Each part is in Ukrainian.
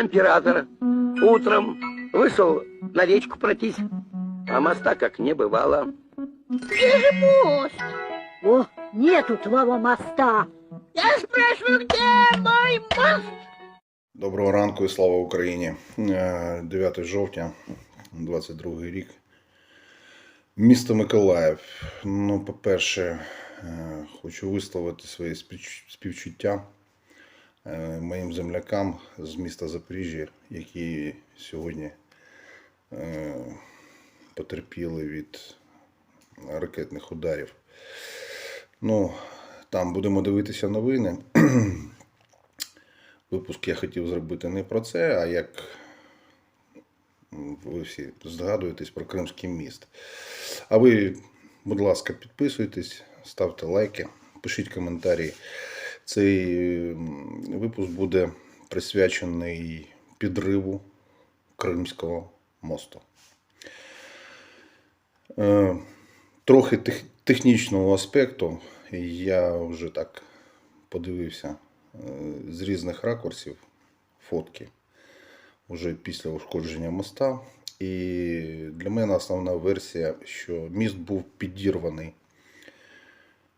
императора. Утром вышел на речку пройтись, а моста как не бывало. Где же мост? О, нету твоего моста. Я спрашиваю, где мой мост? Доброго ранку і слава Україні. Е, 9 жовтня, 22 рік. Місто Миколаїв. Ну, по-перше, е, хочу висловити співч- співчуття е, моїм землякам з міста Запоріжжя, які сьогодні е, потерпіли від ракетних ударів. Ну, там будемо дивитися новини. Випуск я хотів зробити не про це, а як ви всі здогадуєтесь про Кримський міст. А ви, будь ласка, підписуйтесь, ставте лайки, пишіть коментарі. Цей випуск буде присвячений підриву Кримського мосту. Е, Трохи технічного аспекту. Я вже так подивився е, з різних ракурсів фотки вже після ушкодження моста. І для мене основна версія, що міст був підірваний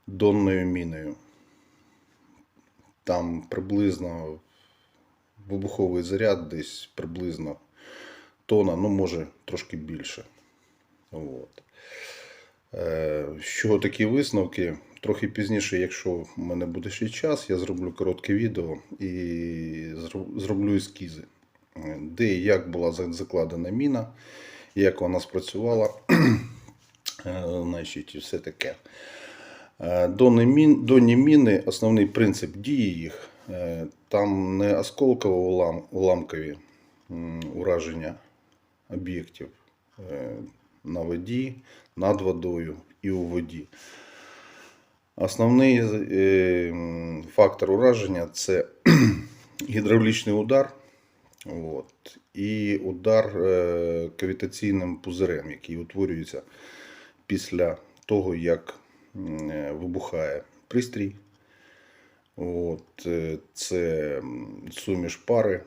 донною міною. Там приблизно вибуховий заряд десь приблизно тона, ну може трошки більше. От. Е, чого такі висновки? Трохи пізніше, якщо в мене буде ще час, я зроблю коротке відео і зроблю ескізи, де і як була закладена міна, як вона спрацювала, е, значить, і все таке. Е, Донні міни, основний принцип дії їх, е, там не осколково уламкові ураження об'єктів е, на воді, над водою і у воді. Основний фактор ураження це гідравлічний удар от, і удар кавітаційним пузирем, який утворюється після того, як вибухає пристрій. От, е, це суміш пари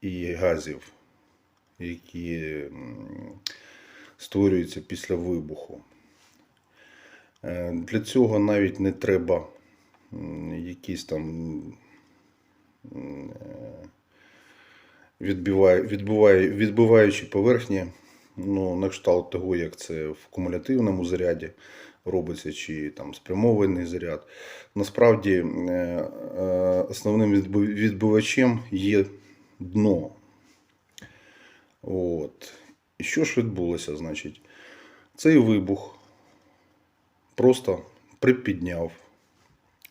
і газів, які створюються після вибуху. Е, Для цього навіть не треба якісь там е, відбиваючі поверхні, ну, на кшталт того, як це в кумулятивному заряді робиться, чи там спрямований заряд. Насправді е, е, основним відби- відбивачем є дно. От. І що ж відбулося, значить? Цей вибух просто припідняв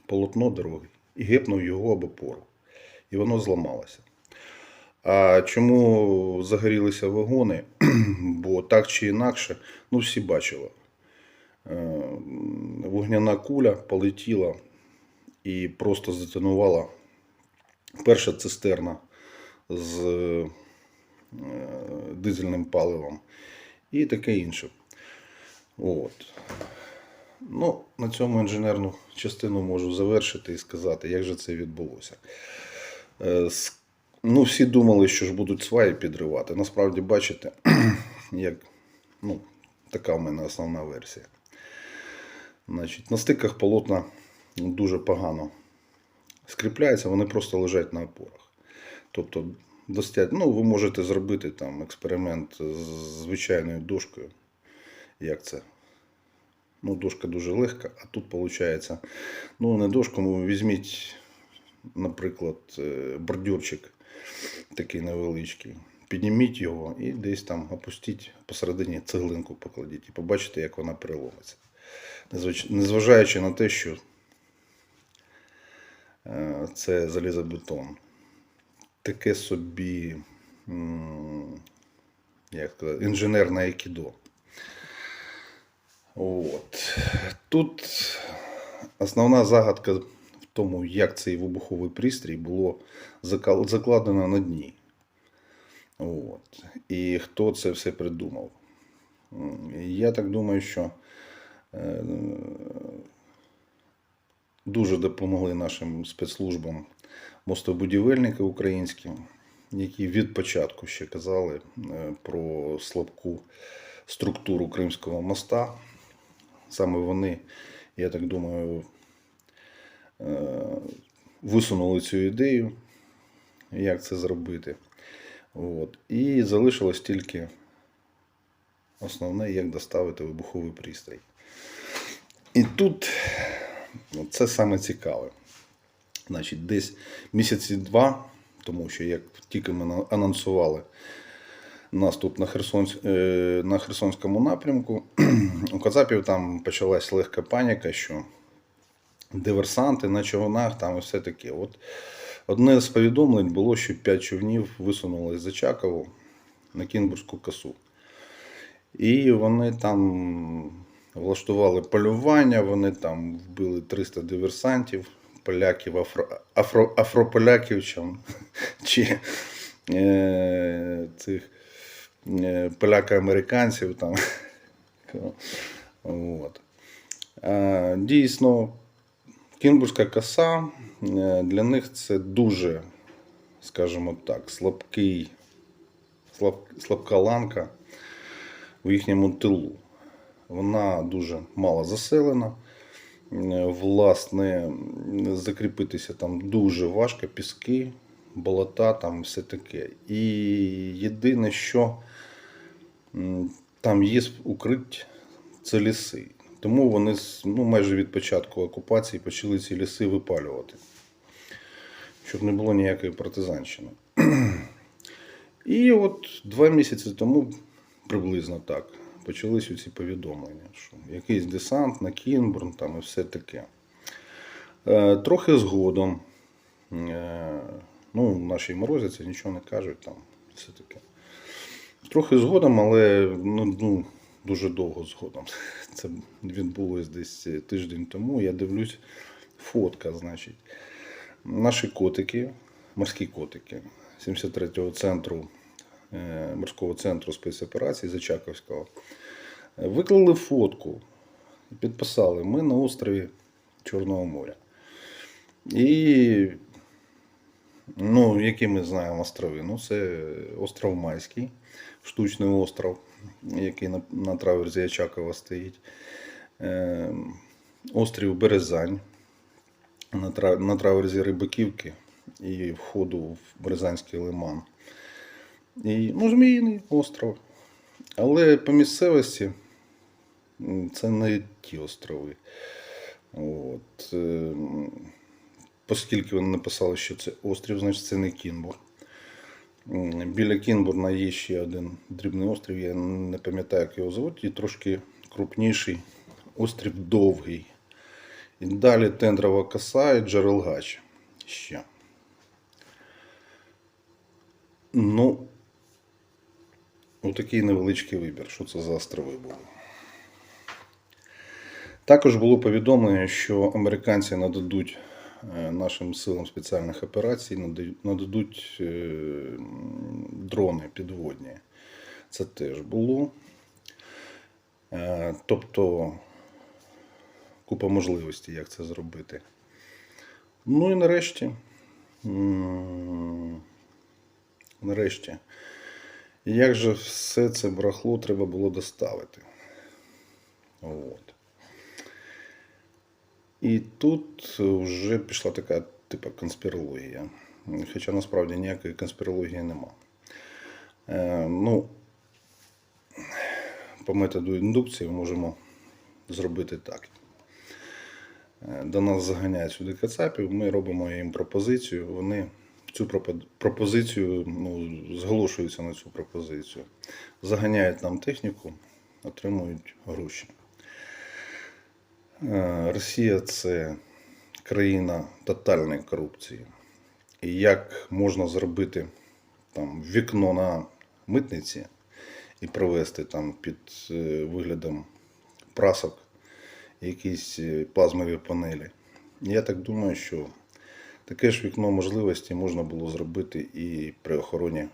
полотно дороги і гепнув його об опору. І воно зламалося. А чому загорілися вагони? Бо так чи інакше, ну всі бачили. Е, Вогняна куля полетіла і просто здетонувала перша цистерна з е, дизельним паливом і таке інше. От. Ну, на цьому інженерну частину можу завершити і сказати, як же це відбулося. Ну, всі думали, що ж будуть сваї підривати. Насправді, бачите, як, ну, така в мене основна версія. Значить, на стиках полотна дуже погано скріпляються, вони просто лежать на опорах. Тобто, достать, ну, ви можете зробити там експеримент з звичайною дошкою. Як це? Ну, дошка дуже легка, а тут виходить, ну, не дошку, ну, візьміть, наприклад, е, бордюрчик такий невеличкий. Підніміть його і десь там опустіть посередині цеглинку покладіть і побачите, як вона переломиться. Незважаючи на те, що е, це залізобетон. Таке собі як сказати, інженерне айкідо. От. Тут основна загадка тому, як цей вибуховий пристрій було закладено на дні. От. І хто це все придумав. Я так думаю, що е, дуже допомогли нашим спецслужбам мостобудівельники українські. які від початку ще казали е, про слабку структуру Кримського моста. Саме вони, я так думаю, висунули цю ідею, як це зробити. От. І залишилось тільки основне, як доставити вибуховий пристрій. І тут це саме цікаве. Значить, десь місяці два, тому що як тільки ми анонсували наступ на, Херсонсь, е, на Херсонському напрямку, у Кацапів там почалась легка паніка, що диверсанти на човнах там і все таке. От одне з повідомлень було, що п'ять човнів висунули за Чакову на Кінбурзьку косу. І вони там влаштували полювання, вони там вбили 300 диверсантів, поляків, афро, афро, афрополяків чим, чи е, цих е, поляка-американців там. От. Дійсно, Кінбурзька коса е, для них це дуже, скажімо так, слабкий, слаб, слабка ланка в їхньому тилу. Вона дуже мало заселена. Е, Власне, закріпитися там дуже важко, піски, болота, там все таке. І єдине, що там є укриття, це ліси. Тому вони ну, майже від початку окупації почали ці ліси випалювати, щоб не було ніякої партизанщини. І от два місяці тому, приблизно так, почалися ці повідомлення, що якийсь десант на Кінбурн там і все таке. Е, трохи згодом, е, ну, наші морозяться нічого не кажуть, там все таке. Трохи згодом, але ну, ну, дуже довго згодом. Це відбулось десь тиждень тому. Я дивлюсь, фотка, значить. Наші котики, морські котики 73-го центру е, морського центру спецоперацій Зачаковського, е, виклали фотку і підписали: Ми на острові Чорного моря. І, ну, які ми знаємо острови? Ну, це остров Майський, штучний остров, який на, на траверзі Очакова стоїть. Е, острів Березань на, тра, на траверзі Рибаківки і входу в Березанський лиман. І, ну, Зміїний остров. Але по місцевості це не ті острови. От. е, Оскільки вони написали, що це острів, значить це не Кінбур. Біля Кінбурна є ще один дрібний острів, я не пам'ятаю, як його звуть, і трошки крупніший острів Довгий. І далі Тендрова коса і Джерелгач. Ще. Ну, отакий невеличкий вибір, що це за острови були. Також було повідомлення, що американці нададуть нашим силам спеціальних операцій, нададуть е, дрони підводні. Це теж було. Е, Тобто купа можливостей, як це зробити. Ну і нарешті. Нарешті. Як же все це брахло треба було доставити? От. І тут вже пішла така типа конспірологія. Хоча насправді ніякої конспірології нема. Е, ну, по методу індукції можемо зробити так. Е, До нас заганяють сюди кацапів, ми робимо їм пропозицію. Вони цю пропозицію ну, зголошуються на цю пропозицію. Заганяють нам техніку, отримують гроші. Е, Росія це країна тотальної корупції. І як можна зробити там вікно на митниці і провести там під е, виглядом прасок якісь е, плазмові панелі. Я так думаю, що таке ж вікно можливості можна було зробити і при охороні,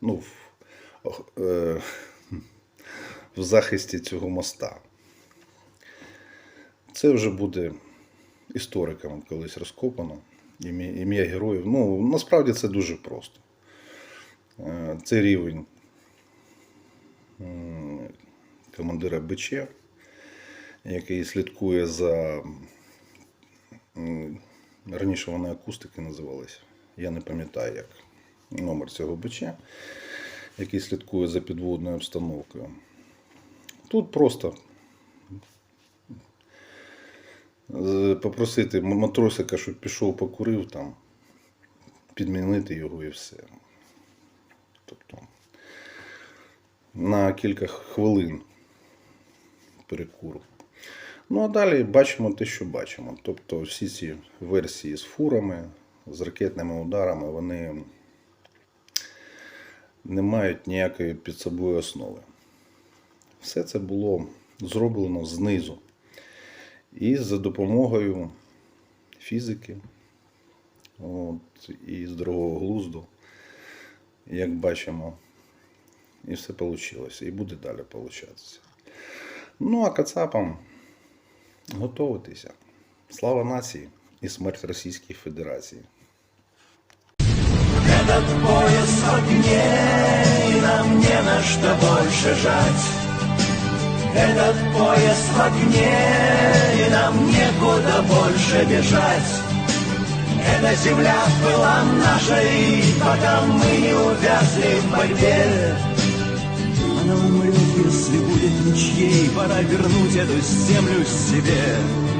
ну, в, в захисті цього моста. Це вже буде істориками колись розкопано. Ім'я героїв. Ну, насправді це дуже просто. Е, Це рівень командира БЧ, який слідкує за. Раніше вони акустики називалися. Я не пам'ятаю, як номер цього БЧ, який слідкує за підводною обстановкою. Тут просто е, попросити матросика, щоб пішов покурив там, підмінити його і все. Тобто на кілька хвилин перекуру. Ну а далі бачимо те, що бачимо. Тобто всі ці версії з фурами, з ракетними ударами, вони не мають ніякої під собою основи. Все це було зроблено знизу. І за допомогою фізики от, і здорового глузду, як бачимо, і все вийшло. І буде далі получатися. Ну, а Кацапам готуватися. Слава нації і смерть Російській Федерації. Этот пояс в огне, и нам не на что больше жать. Этот пояс в огне, и нам некуда больше бежать. Эта земля была нашей, пока мы не увязли в борьбе. Она умрет, если будет ничьей, пора вернуть эту землю себе.